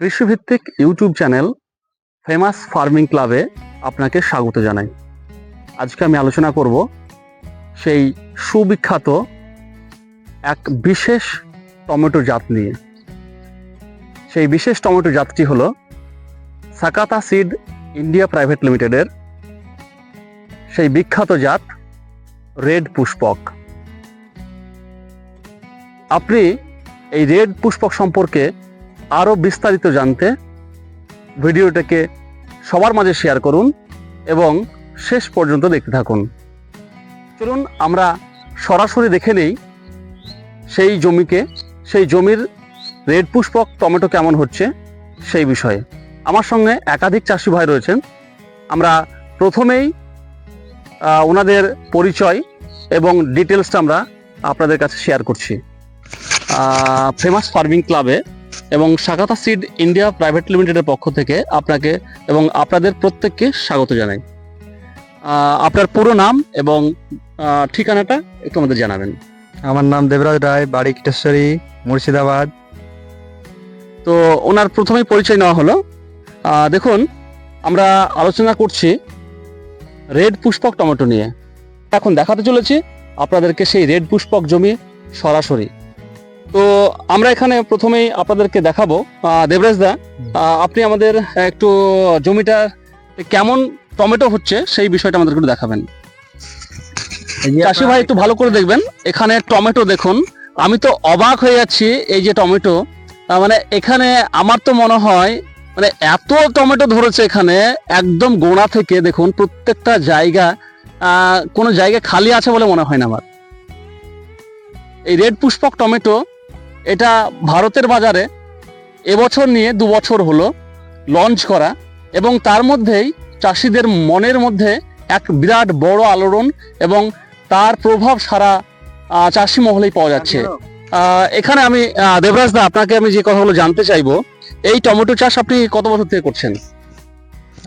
কৃষিভিত্তিক YouTube channel famous farming ক্লাবে আপনাকে স্বাগত জানাই। আজকে আমি আলোচনা করব সেই সুবিখ্যাত এক বিশেষ টমেটো জাত নিয়ে। সেই বিশেষ টমেটো জাতটি হলো সাকাতা সিড ইন্ডিয়া প্রাইভেট লিমিটেডের সেই বিখ্যাত জাত রেড পুষ্পক। আপনি এই রেড পুষ্পক সম্পর্কে আরও বিস্তারিত জানতে ভিডিওটাকে সবার মাঝে শেয়ার করুন এবং শেষ পর্যন্ত দেখতে থাকুন। চলুন, আমরা সরাসরি দেখে নেই সেই জমিকে, সেই জমির রেড পুষ্পক টমেটো কেমন হচ্ছে সেই বিষয়ে। আমার সঙ্গে একাধিক চাষি ভাই রয়েছেন। আমরা প্রথমেই ওনাদের পরিচয় এবং ডিটেলসটা আমরা আপনাদের কাছে শেয়ার করছি। ফেমাস ফার্মিং ক্লাবে এবং সাকাতা সিড ইন্ডিয়া প্রাইভেট লিমিটেডের পক্ষ থেকে আপনাকে এবং আপনাদের প্রত্যেককে স্বাগত জানাই। আপনার পুরো নাম এবং ঠিকানাটা একটু আমাদের জানাবেন। আমার নাম দেবরাজ রায় বাড়ি কিটেশ্বরী মুর্শিদাবাদ। তো ওনার প্রথমেই পরিচয় নেওয়া হলো। দেখুন আমরা আলোচনা করছি রেড পুষ্পক টমেটো নিয়ে। এখন দেখাতে চলেছি আপনাদেরকে সেই রেড পুষ্পক জমি সরাসরি। তো আমরা এখানে প্রথমেই আপনাদেরকে দেখাবো দেবরাজ দা আপনি আমাদের একটু জমিটা কেমন টমেটো হচ্ছে সেই বিষয়টা আমাদের একটু দেখাবেন। চাষি ভাই একটু ভালো করে দেখবেন এখানে টমেটো দেখুন আমি তো অবাক হয়ে যাচ্ছি এই যে টমেটো মানে এখানে আমার তো মনে হয় মানে এত টমেটো ধরেছে এখানে একদম গোড়া থেকে দেখুন প্রত্যেকটা জায়গা আহ, কোনো জায়গা খালি আছে বলে মনে হয় না আমার। এই রেড পুষ্পক টমেটো এটা ভারতের বাজারে এবছর নিয়ে দু বছর হলো লঞ্চ করা এবং তার মধ্যেই চাষিদের মনের মধ্যে এক বিরাট বড় আলোড়ন এবং তার প্রভাব সারা চাষি মহলেই পাওয়া যাচ্ছে। এখানে আমি দেবরাজ দা, আপনাকে আমি যে কথাগুলো জানতে চাইব, এই টমেটো চাষ আপনি কত বছর থেকে করছেন?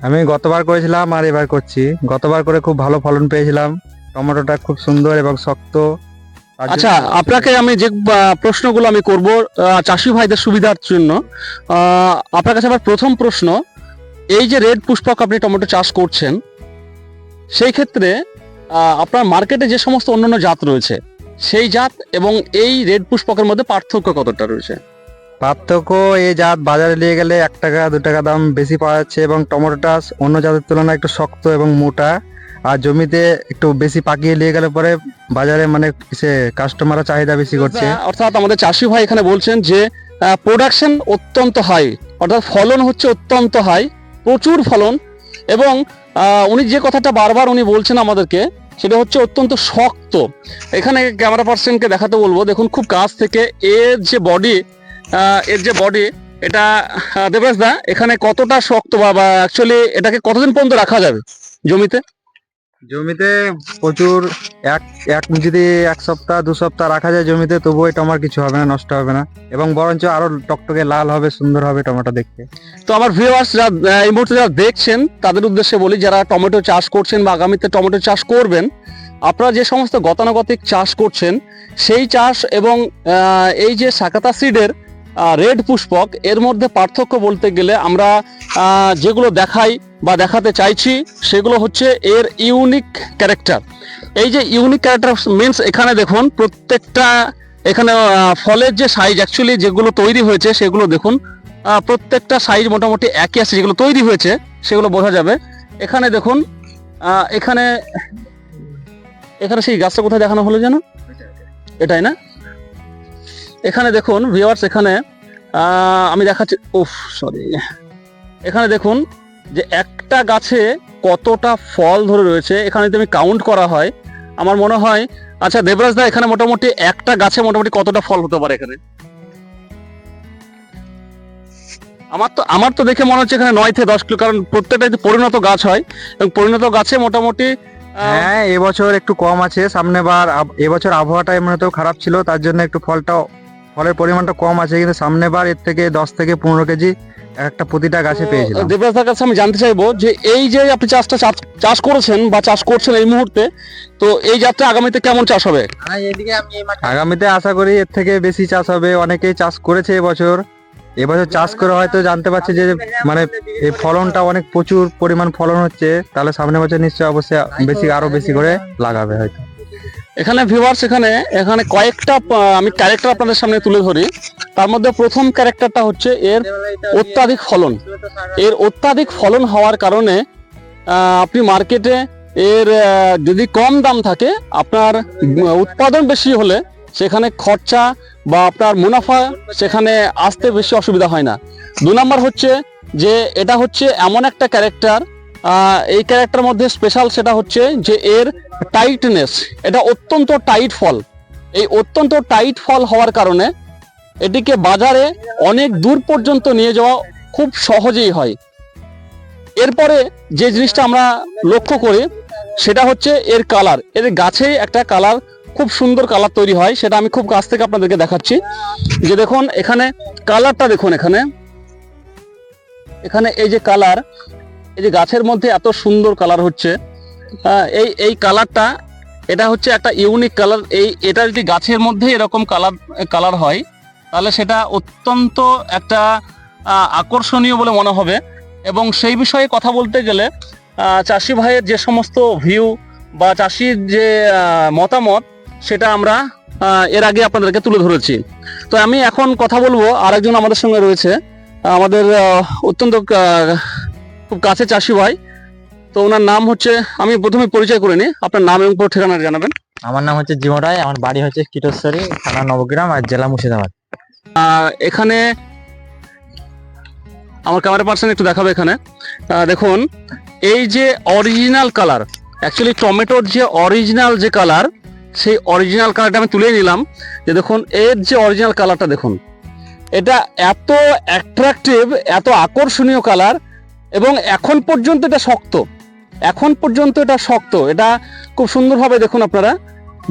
আমি গতবার করেছিলাম আর এবার করছি। গতবার করে খুব ভালো ফলন পেয়েছিলাম। টমেটোটা খুব সুন্দর এবং শক্ত। আচ্ছা আপনাকে আমি যে প্রশ্নগুলো আমি করব চাষি ভাইদের সুবিধার জন্য আপনার কাছে আমার প্রথম প্রশ্ন এই যে রেড পুষ্পক আপনি টমেটো চাষ করছেন সেই ক্ষেত্রে আপনার মার্কেটে যে সমস্ত অন্যান্য জাত রয়েছে সেই জাত এবং এই রেড পুষ্পকের মধ্যে পার্থক্য কতটা রয়েছে? পার্থক্য এই জাত বাজারে নিয়ে গেলে এক টাকা দু টাকা দাম বেশি পাওয়া যাচ্ছে এবং টমেটোটা অন্য জাতের তুলনায় একটু শক্ত এবং মোটা। আর জমিতে একটু বেশি পাকিয়ে নিয়ে গেলে পরে বাজারে মানে সে কাস্টমাররা চাহিদা বেশি করছে। অর্থাৎ আমাদের চাষি ভাই এখানে বলছেন যে প্রোডাকশন অত্যন্ত হাই অর্থাৎ ফলন হচ্ছে অত্যন্ত হাই প্রচুর ফলন এবং উনি যে কথাটা বারবার উনি বলছেন আমাদেরকে, সেটা হচ্ছে অত্যন্ত শক্ত। এখানে ক্যামেরা পার্সনকে দেখাতে বলব, দেখুন খুব কাছ থেকে এর যে বডি এর যে বডি এটা দেবেশ দা এখানে কতটা শক্ত বা অ্যাকচুয়ালি এটাকে কতদিন পর্যন্ত রাখা যাবে জমিতে? জমিতে প্রচুর, এক এক যদি এক সপ্তাহ, দু সপ্তাহ রাখা যায় জমিতে, তবুও এটা আমার কিছু হবে না, নষ্ট হবে না। এবং বরঞ্চ আরও টকটকে লাল হবে, সুন্দর হবে টমেটো দেখতে। তো আমার ভিউয়ার্স যারা এই মুহূর্তে যারা দেখছেন, তাদের উদ্দেশ্যে বলি, যারা টমেটো চাষ করছেন বা আগামীতে টমেটো চাষ করবেন, আপনারা যে সমস্ত গতানুগতিক চাষ করছেন, সেই চাষ এবং এই যে সাকাতা সিডের রেড পুষ্পক, এর মধ্যে পার্থক্য বলতে গেলে আমরা যেগুলো দেখাই বা দেখাতে চাইছি, সেগুলো হচ্ছে এর ইউনিক ক্যারেক্টার এই যে ইউনিক ক্যারেক্টার মিনস এখানে দেখুন, প্রত্যেকটা, এখানে ফলের যে সাইজ অ্যাকচুয়ালি যেগুলো তৈরি হয়েছে, সেগুলো দেখুন প্রত্যেকটা সাইজ মোটামুটি একই আছে, যেগুলো তৈরি হয়েছে, সেগুলো বোঝা যাবে। এখানে দেখুন এখানে এখানে সেই গাছটা কোথায় দেখানো হলো যেন? এটাই না? এখানে দেখুন ভিউয়ার্স এখানে আমি দেখাচ্ছি, উফ সরি এখানে দেখুন যে একটা গাছে কতটা ফল ধরে রয়েছে, এখানে যদি আমি কাউন্ট করা হয়, আমার মনে হয় আচ্ছা দেবরাজ দা, এখানে মোটামুটি একটা গাছে মোটামুটি কতটা ফল হতে পারে এখানে? আমার তো আমার তো দেখে মনে হচ্ছে এখানে নয় থেকে দশ কিলো, কারণ প্রত্যেকটা যদি পরিণত গাছ হয়, এবং পরিণত গাছে মোটামুটি হ্যাঁ এবছর একটু কম আছে, সামনে বার এবছর আবহাওয়াটা এমনিতেও খারাপ ছিল, তার জন্য একটু ফলটা ফলের পরিমাণটা কম আছে কিন্তু সামনে বার এর থেকে দশ থেকে পনেরো কেজি একটা প্রতিটা গাছে তো পেয়েছিলাম। দেবরাজদার কাছে আমি জানতে চাইব যে এই যে আপনি চাষটা চাষ- চাষ করেছেন বা চাষ করছেন এই মুহূর্তে তো এই যাত্রা আগামীতে কেমন চাষ হবে? আগামীতে আশা করি এর থেকে বেশি চাষ হবে। অনেকেই চাষ করেছে এবছর। এবছর চাষ করে হয়তো জানতে পারছে যে মানে এই ফলনটা অনেক প্রচুর পরিমাণ ফলন হচ্ছে। তাহলে সামনের বছর নিশ্চয়ই অবশ্যই বেশি আরও বেশি করে লাগাবে হয়তো। এখানে ভিউয়ার্স এখানে এখানে কয়েকটা আমি ক্যারেক্টার আপনাদের সামনে তুলে ধরি। তার মধ্যে প্রথম ক্যারেক্টারটা হচ্ছে এর অত্যাধিক ফলন। এর অত্যাধিক ফলন হওয়ার কারণে আপনি মার্কেটে এর যদি কম দাম থাকে, আপনার উৎপাদন বেশি হলে সেখানে খরচা বা আপনার মুনাফা সেখানে আসতে বেশি অসুবিধা হয় না। দু নম্বর হচ্ছে যে, এটা হচ্ছে এমন একটা ক্যারেক্টার এই ক্যারেক্টার মধ্যে স্পেশাল সেটা হচ্ছে যে এর টাইটনেস এটা অত্যন্ত টাইট ফল এই অত্যন্ত টাইট ফল হওয়ার কারণে এটিকে বাজারে অনেক দূর পর্যন্ত নিয়ে যাওয়া খুব সহজেই হয়। এরপরে যে জিনিসটা আমরা লক্ষ্য করি, সেটা হচ্ছে এর কালারের গাছে একটা কালার খুব সুন্দর কালার তৈরি হয়, সেটা আমি খুব কাছ থেকে আপনাদেরকে দেখাচ্ছি। যে দেখুন, এখানে কালারটা দেখুন এখানে। এখানে এই যে কালার এই যে গাছের মধ্যে এত সুন্দর কালার হচ্ছে এই এই কালারটা এটা হচ্ছে একটা ইউনিক কালার এই, এটা যদি গাছের মধ্যে এরকম কালার কালার হয়, তাহলে সেটা অত্যন্ত একটা আকর্ষণীয় বলে মনে হবে। এবং সেই বিষয়ে কথা বলতে গেলে চাষি ভাইয়ের যে সমস্ত ভিউ বা চাষির যে মতামত, সেটা আমরা এর আগে আপনাদেরকে তুলে ধরেছি। তো আমি এখন কথা বলব, আরেকজন আমাদের সঙ্গে রয়েছে, আমাদের অত্যন্ত খুব কাছে চাষি ভাই। তো ওনার নাম হচ্ছে আমি প্রথমে পরিচয় করে নিই। আপনার নাম এবং পুরো ঠিকানা জানাবেন। আমার নাম হচ্ছে জীবন রায় আমার বাড়ি হচ্ছে কিটোশ্বরী থানা নবগ্রাম আর জেলা মুর্শিদাবাদ। এখানে আমার ক্যামেরা পার্সন একটু দেখাবে এখানে। দেখুন এই যে অরিজিনাল কালার অ্যাকচুয়ালি টমেটোর যে অরিজিনাল যে কালার সেই অরিজিনাল কালারটা আমি তুলে নিলাম। যে দেখুন এর যে অরিজিনাল কালারটা দেখুন এটা এত অ্যাট্রাকটিভ এত আকর্ষণীয় কালার এবং এখন পর্যন্ত এটা শক্ত। এখন পর্যন্ত এটা শক্ত। এটা খুব সুন্দরভাবে দেখুন আপনারা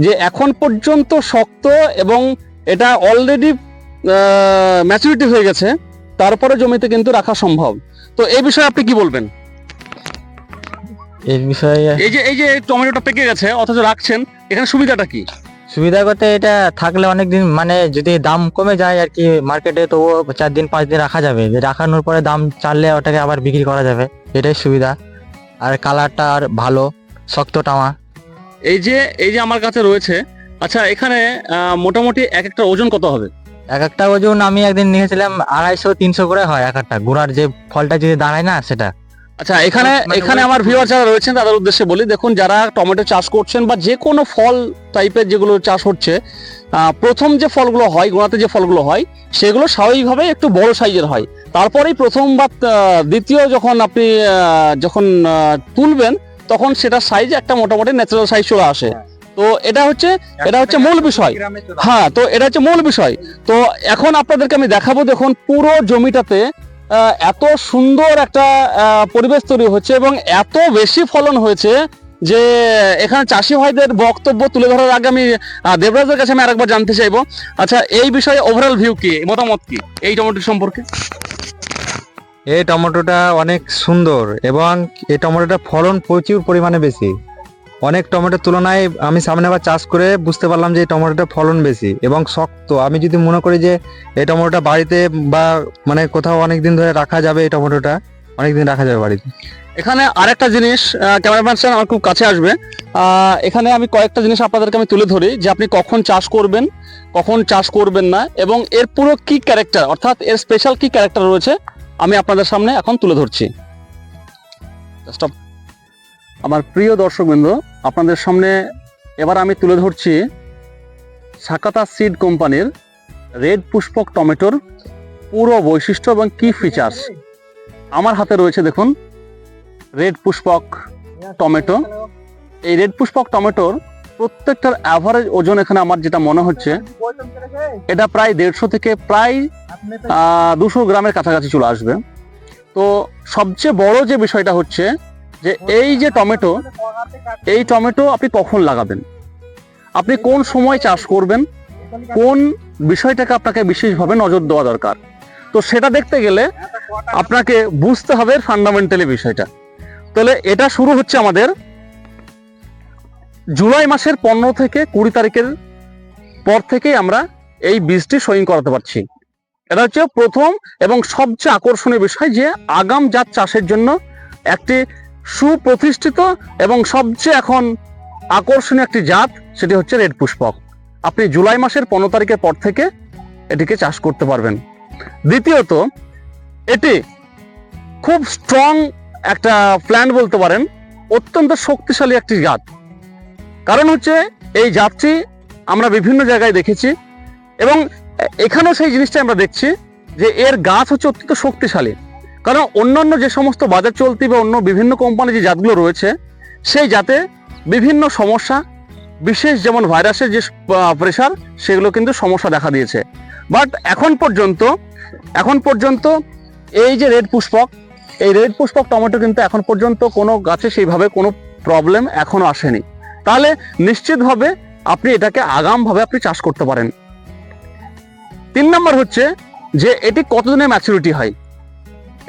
যে এখন পর্যন্ত শক্ত এবং এটা অলরেডি ম্যাচুরিটি হয়ে গেছে তারপরে জমিতে কিন্তু রাখা সম্ভব। তো এই বিষয়ে আপনি কি বলবেন? এর বিষয়ে এই যে এই যে টমেটোটা পেকে গেছে অথচ রাখছেন এখানে সুবিধাটা কি? সুবিধা করতে এটা থাকলে অনেক দিন মানে যদি দাম কমে যায় আর কি মার্কেটে তো চার দিন পাঁচ দিন রাখা যাবে। যে রাখানোর পরে দাম চাললে ওটাকে আবার বিক্রি করা যাবে। এটাই সুবিধা। আর কালারটা আর ভালো শক্ত টামা এই যে এই যে আমার কাছে রয়েছে আচ্ছা এখানে মোটামুটি এক একটা ওজন কত হবে? এক একটা ওজন আমি একদিন নিয়েছিলাম আড়াইশো তিনশো করে হয় এক একটা। গুড়ার যে ফলটা যদি দাঁড়ায় না সেটা। আচ্ছা এখানে মানে এখানে ওই- আমার ভিউয়ার যারা রয়েছেন তাদের উদ্দেশ্যে বলি দেখুন যারা টমেটো চাষ করছেন বা যে কোনো ফল টাইপের যেগুলো চাষ হচ্ছে প্রথম যে ফলগুলো হয় গোড়াতে যে ফলগুলো হয় সেগুলো স্বাভাবিকভাবে একটু বড় সাইজের হয়। তারপরেই প্রথম বা দ্বিতীয় যখন আপনি যখন তুলবেন তখন সেটা সাইজ একটা মোটামুটি ন্যাচারাল সাইজ চলে আসে। তো এটা হচ্ছে এটা হচ্ছে মূল বিষয়। হ্যাঁ তো এটা হচ্ছে মূল বিষয়। তো এখন আপনাদেরকে আমি দেখাবো দেখুন পুরো জমিটাতে এত সুন্দর একটা পরিবেশ তৈরি হচ্ছে এবং এত বেশি ফলন হয়েছে যে এখানে চাষি ভাইদের বক্তব্য তুলে ধরার আগে আমি দেবরাজের কাছে আমি আরেকবার জানতে চাইব। আচ্ছা এই বিষয়ে ওভারঅল ভিউ কি? মতামত কি? এই টমেটো সম্পর্কে? এই টমেটোটা অনেক সুন্দর এবং এই টমেটোটা ফলন প্রচুর পরিমাণে বেশি। অনেক টমেটোর তুলনায় আমি সামনে আবার চাষ করে বুঝতে পারলাম যে এই টমেটোটা ফলন বেশি এবং শক্ত। আমি যদি মনে করি যে এই টমেটোটা বাড়িতে বা মানে কোথাও অনেক দিন ধরে রাখা যাবে এই টমেটোটা অনেক দিন রাখা যাবে বাড়িতে। এখানে আরেকটা জিনিস ক্যামেরাম্যান স্যার আমার খুব কাছে আসবে। এখানে আমি কয়েকটা জিনিস আপনাদেরকে আমি তুলে ধরি যে আপনি কখন চাষ করবেন, কখন চাষ করবেন না এবং এর পুরো কি ক্যারেক্টার অর্থাৎ এর স্পেশাল কি ক্যারেক্টার রয়েছে, আমি আপনাদের সামনে এখন তুলে ধরছি। Stop. আমার প্রিয় দর্শকবৃন্দ আপনাদের সামনে এবার আমি তুলে ধরছি সাকাতা সিড কোম্পানির রেড পুষ্পক টমেটোর পুরো বৈশিষ্ট্য এবং কি ফিচার্স আমার হাতে রয়েছে দেখুন, রেড পুষ্পক টমেটো। এই রেড পুষ্পক টমেটোর প্রত্যেকটার অ্যাভারেজ ওজন এখানে আমার যেটা মনে হচ্ছে, এটা প্রায় দেড়শো থেকে প্রায় দুশো গ্রামের কাছাকাছি চলে আসবে। তো সবচেয়ে বড় যে বিষয়টা হচ্ছে যে এই যে টমেটো, এই টমেটো আপনি কখন লাগাবেন? আপনি কোন সময় চাষ করবেন? কোন বিষয়টাকে আপনাকে বিশেষভাবে নজর দেওয়া দরকার? তো সেটা দেখতে গেলে আপনাকে বুঝতে হবে ফান্ডামেন্টালি বিষয়টা। তাহলে এটা শুরু হচ্ছে আমাদের জুলাই মাসের পনেরো থেকে কুড়ি তারিখের পর থেকেই আমরা এই বীজটি সইং করাতে পারছি। এটা হচ্ছে প্রথম এবং সবচেয়ে আকর্ষণীয় বিষয় যে আগাম জাত চাষের জন্য একটি সুপ্রতিষ্ঠিত এবং সবচেয়ে এখন আকর্ষণীয় একটি জাত, সেটি হচ্ছে রেড পুষ্পক। আপনি জুলাই মাসের পনেরো তারিখের পর থেকে এটিকে চাষ করতে পারবেন। দ্বিতীয়ত, এটি খুব স্ট্রং একটা প্ল্যান্ট বলতে পারেন, অত্যন্ত শক্তিশালী একটি জাত। কারণ হচ্ছে, এই জাতটি আমরা বিভিন্ন জায়গায় দেখেছি এবং এখানেও সেই জিনিসটা আমরা দেখছি যে এর গাছ হচ্ছে অত্যন্ত শক্তিশালী। কারণ অন্যান্য যে সমস্ত বাজার চলতি বা অন্য বিভিন্ন কোম্পানি যে জাতগুলো রয়েছে, সেই জাতে বিভিন্ন সমস্যা, বিশেষ যেমন ভাইরাসের যে প্রেশার সেগুলো কিন্তু সমস্যা দেখা দিয়েছে। বাট এখন পর্যন্ত এখন পর্যন্ত এই যে রেড পুষ্পক, এই রেড পুষ্পক টমেটো কিন্তু এখন পর্যন্ত কোনো গাছে সেইভাবে কোনো প্রবলেম এখনও আসেনি। তাহলে নিশ্চিতভাবে আপনি এটাকে আগামভাবে আপনি চাষ করতে পারেন। তিন নম্বর হচ্ছে যে এটি কতদিনে ম্যাচুরিটি হয়?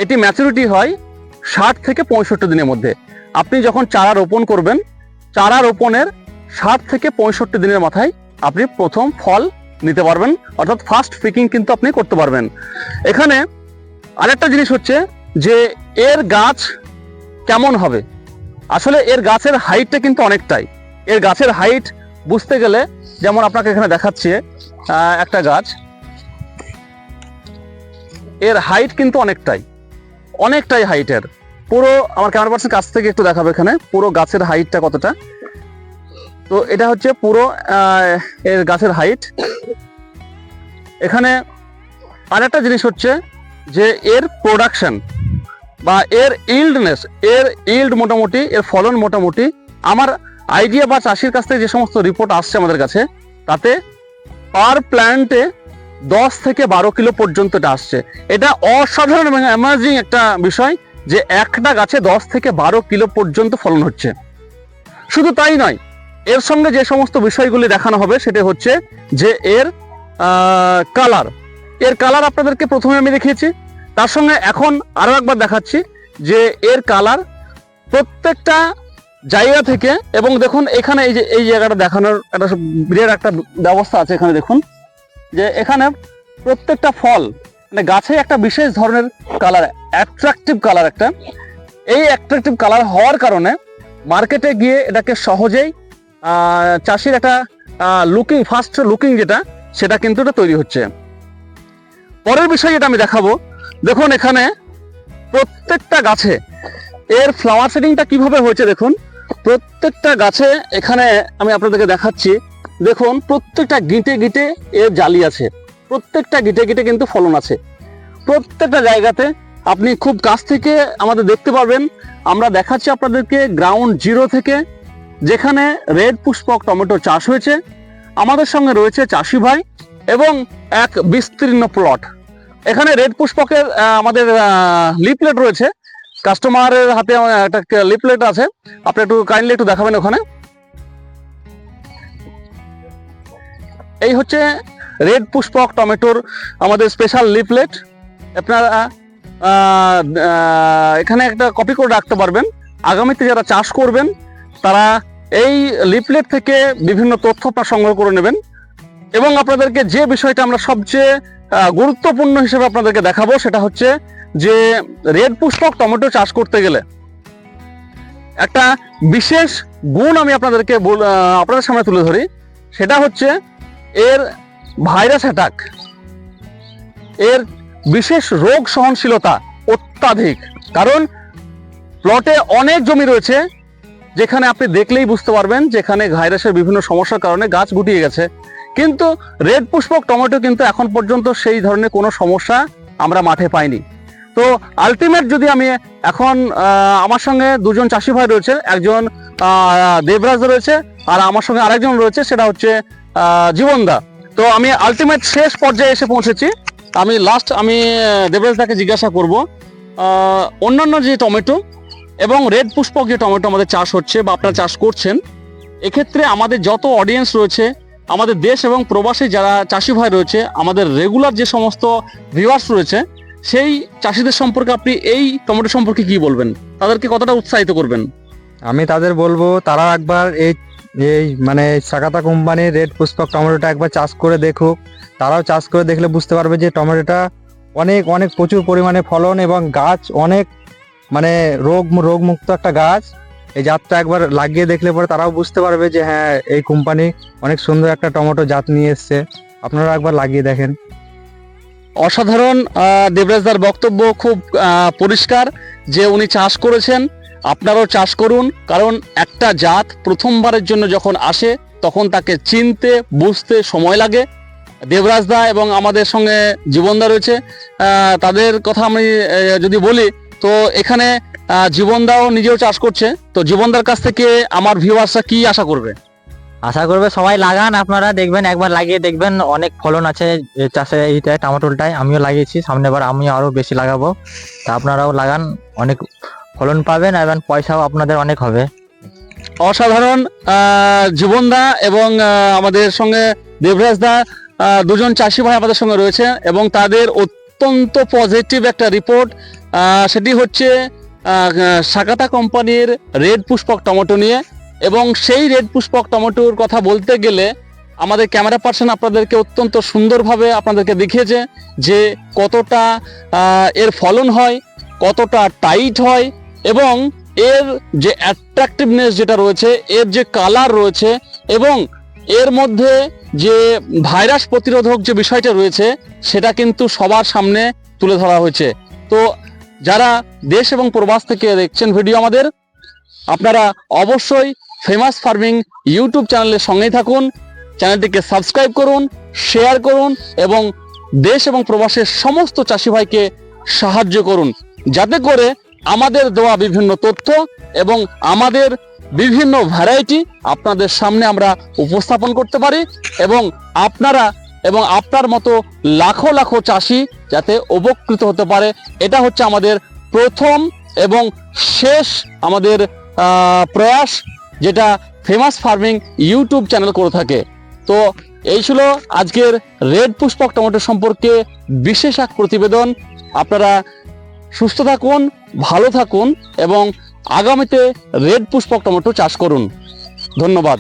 এটি ম্যাচুরিটি হয় ষাট থেকে পঁয়ষট্টি দিনের মধ্যে। আপনি যখন চারা রোপণ করবেন, চারা রোপণের ষাট থেকে পঁয়ষট্টি দিনের মাথায় আপনি প্রথম ফল নিতে পারবেন, অর্থাৎ ফার্স্ট পিকিং কিন্তু আপনি করতে পারবেন। এখানে আরেকটা জিনিস হচ্ছে যে এর গাছ কেমন হবে? আসলে এর গাছের হাইটটা কিন্তু অনেকটাই। এর গাছের হাইট বুঝতে গেলে যেমন আপনাকে এখানে দেখাচ্ছি একটা গাছ, এর হাইট কিন্তু অনেকটাই। অনেকটাই হাইটের পুরো আমার ক্যামেরা পার্সন কাছ থেকে একটু দেখাবে এখানে, পুরো গাছের হাইটটা কতটা। তো এটা হচ্ছে পুরো এর গাছের হাইট এখানে আরেকটা জিনিস হচ্ছে যে এর প্রোডাকশন বা এর ইল্ডনেস এর ইল্ড মোটামুটি, এর ফলন মোটামুটি, আমার আইডিয়া বা চাষির কাছ থেকে যে সমস্ত রিপোর্ট আসছে আমাদের কাছে, তাতে পার প্ল্যান্টে দশ থেকে বারো কিলো পর্যন্ত আসছে। এটা অসাধারণ এবং অ্যামাজিং একটা বিষয় যে একটা গাছে দশ থেকে বারো কিলো পর্যন্ত ফলন হচ্ছে। শুধু তাই নয়, এর সঙ্গে যে সমস্ত বিষয়গুলি দেখানো হবে সেটা হচ্ছে যে এর কালারের কালার আপনাদেরকে প্রথমে আমি দেখিয়েছি। তার সঙ্গে এখন আরও একবার দেখাচ্ছি যে এর কালার প্রত্যেকটা জায়গা থেকে এবং দেখুন এখানে এই যে, এই জায়গাটা দেখানোর একটা বিরাট একটা ব্যবস্থা আছে। এখানে দেখুন যে এখানে প্রত্যেকটা ফল মানে গাছে একটা বিশেষ ধরনের কালার অ্যাট্রাকটিভ কালার একটা। এই অ্যাট্রাকটিভ কালার হওয়ার কারণে মার্কেটে গিয়ে এটাকে সহজেই চাষির একটা লুকিং ফার্স্ট লুকিং যেটা, সেটা কিন্তু এটা তৈরি হচ্ছে। পরের বিষয় যেটা আমি দেখাবো, দেখুন এখানে প্রত্যেকটা গাছে এর ফ্লাওয়ার সেটিংটা কীভাবে হয়েছে দেখুন। প্রত্যেকটা গাছে এখানে আমি আপনাদেরকে দেখাচ্ছি দেখুন, প্রত্যেকটা গিঁটে গিঁটে এর জালি আছে। প্রত্যেকটা গিটে গিটে কিন্তু ফলন আছে। প্রত্যেকটা জায়গাতে আপনি খুব কাছ থেকে আমাদের দেখতে পারবেন। আমরা দেখাচ্ছি আপনাদেরকে গ্রাউন্ড জিরো থেকে, যেখানে রেড পুষ্পক টমেটো চাষ হয়েছে। আমাদের সঙ্গে রয়েছে চাষি ভাই এবং এক বিস্তীর্ণ প্লট এখানে রেড পুষ্পকের আমাদের লিপলেট রয়েছে। কাস্টমারের হাতে একটা লিপলেট আছে। আপনি একটু কাইন্ডলি একটু দেখাবেন ওখানে। এই হচ্ছে রেড পুষ্পক টমেটোর আমাদের স্পেশাল লিফলেট আপনারা এখানে একটা কপি করে রাখতে পারবেন। আগামীতে যারা চাষ করবেন, তারা এই লিফলেট থেকে বিভিন্ন তথ্য আপনারা সংগ্রহ করে নেবেন। এবং আপনাদেরকে যে বিষয়টা আমরা সবচেয়ে গুরুত্বপূর্ণ হিসেবে আপনাদেরকে দেখাবো, সেটা হচ্ছে যে রেড পুষ্পক টমেটো চাষ করতে গেলে একটা বিশেষ গুণ আমি আপনাদেরকে আপনাদের সামনে তুলে ধরি। সেটা হচ্ছে এর ভাইরাস অ্যাটাক এর বিশেষ রোগ সহনশীলতা অত্যাধিক। কারণ প্লটে অনেক জমি রয়েছে, যেখানে আপনি দেখলেই বুঝতে পারবেন যেখানে ভাইরাসের বিভিন্ন সমস্যার কারণে গাছ গুটিয়ে গেছে। কিন্তু রেড পুষ্পক, টমেটো কিন্তু এখন পর্যন্ত সেই ধরনের কোনো সমস্যা আমরা মাঠে পাইনি। তো আলটিমেট যদি আমি এখন আমার সঙ্গে দুজন চাষি ভাই রয়েছে, একজন দেবরাজ রয়েছে, আর আমার সঙ্গে আরেকজন রয়েছে, সেটা হচ্ছে জীবনদা। তো আমি আলটিমেট শেষ পর্যায়ে এসে পৌঁছেছি। আমি লাস্ট আমি দেবরাজদাকে জিজ্ঞাসা করব অন্যান্য যে টমেটো এবং রেড পুষ্পক যে টমেটো আমাদের চাষ হচ্ছে বা আপনারা চাষ করছেন, এক্ষেত্রে আমাদের যত অডিয়েন্স রয়েছে, আমাদের দেশ এবং প্রবাসী যারা চাষি ভাই রয়েছে, আমাদের রেগুলার যে সমস্ত ভিউয়ার্স রয়েছে, সেই চাষিদের সম্পর্কে আপনি এই টমেটো সম্পর্কে কি বলবেন? তাদেরকে কতটা উৎসাহিত করবেন? আমি তাদের বলব, তারা একবার এই এই মানে সাকাতা কোম্পানির রেড পুষ্পক টমেটোটা একবার চাষ করে দেখুক তারাও চাষ করে দেখলে বুঝতে পারবে যে টমেটোটা অনেক অনেক প্রচুর পরিমাণে ফলন এবং গাছ অনেক মানে রোগ, রোগমুক্ত একটা গাছ। এই জাতটা একবার লাগিয়ে দেখলে পরে তারাও বুঝতে পারবে যে হ্যাঁ এই কোম্পানি অনেক সুন্দর একটা টমেটো জাত নিয়ে এসছে। আপনারা একবার লাগিয়ে দেখেন। অসাধারণ দেবরাজদার বক্তব্য খুব পরিষ্কার যে উনি চাষ করেছেন। আপনারাও চাষ করুন, কারণ একটা জাত প্রথমবারের জন্য যখন আসে, তখন তাকে চিনতে, বুঝতে সময় লাগে। দেবরাজদা এবং আমাদের সঙ্গে জীবনদা রয়েছে তাদের কথা আমি যদি বলি, তো এখানে জীবনদাও নিজেও চাষ করছে। তো জীবনদার কাছ থেকে আমার ভিউয়ার্সরা কি আশা করবে? আশা করবে সবাই লাগান, আপনারা দেখবেন, একবার লাগিয়ে দেখবেন, অনেক ফলন আছে চাষে, এইটায়, টমেটোলটায়, আমিও লাগিয়েছি সামনেবার আমিও আরও বেশি লাগাবো। তা আপনারাও লাগান, অনেক ফলন পাবেন এবং পয়সাও আপনাদের অনেক হবে। অসাধারণ জীবনদা এবং আমাদের সঙ্গে দেবরাজদা দুজন চাষি ভাই আমাদের সঙ্গে রয়েছে এবং তাদের অত্যন্ত পজিটিভ একটা রিপোর্ট সেটি হচ্ছে সাকাতা কোম্পানির রেড পুষ্পক টমেটো নিয়ে এবং সেই রেড পুষ্পক টমেটোর কথা বলতে গেলে আমাদের ক্যামেরা পার্সন আপনাদেরকে অত্যন্ত সুন্দরভাবে আপনাদেরকে দেখিয়েছে যে কতটা এর ফলন হয়, কতটা টাইট হয় এবং এর যে অ্যাট্রাকটিভনেস যেটা রয়েছে, এর যে কালার রয়েছে এবং এর মধ্যে যে ভাইরাস প্রতিরোধক যে বিষয়টা রয়েছে, সেটা কিন্তু সবার সামনে তুলে ধরা হয়েছে। তো যারা দেশ এবং প্রবাস থেকে দেখছেন ভিডিও আমাদের, আপনারা অবশ্যই ফেমাস ফার্মিং ইউটিউব চ্যানেলের সঙ্গেই থাকুন চ্যানেলটিকে সাবস্ক্রাইব করুন শেয়ার করুন এবং দেশ এবং প্রবাসের সমস্ত চাষি ভাইকে সাহায্য করুন। যাতে করে আমাদের দেওয়া বিভিন্ন তথ্য এবং আমাদের বিভিন্ন ভ্যারাইটি আপনাদের সামনে আমরা উপস্থাপন করতে পারি এবং আপনারা এবং আপনার মতো লাখো লাখো চাষি যাতে উপকৃত হতে পারে, এটা হচ্ছে আমাদের প্রথম এবং শেষ আমাদের প্রয়াস যেটা ফেমাস ফার্মিং ইউটিউব চ্যানেল করে থাকে। তো এই ছিল আজকের রেড পুষ্পক টমেটো সম্পর্কে বিশেষ এক প্রতিবেদন। আপনারা সুস্থ থাকুন ভালো থাকুন এবং আগামীতে রেড পুষ্পক টমেটো চাষ করুন। ধন্যবাদ।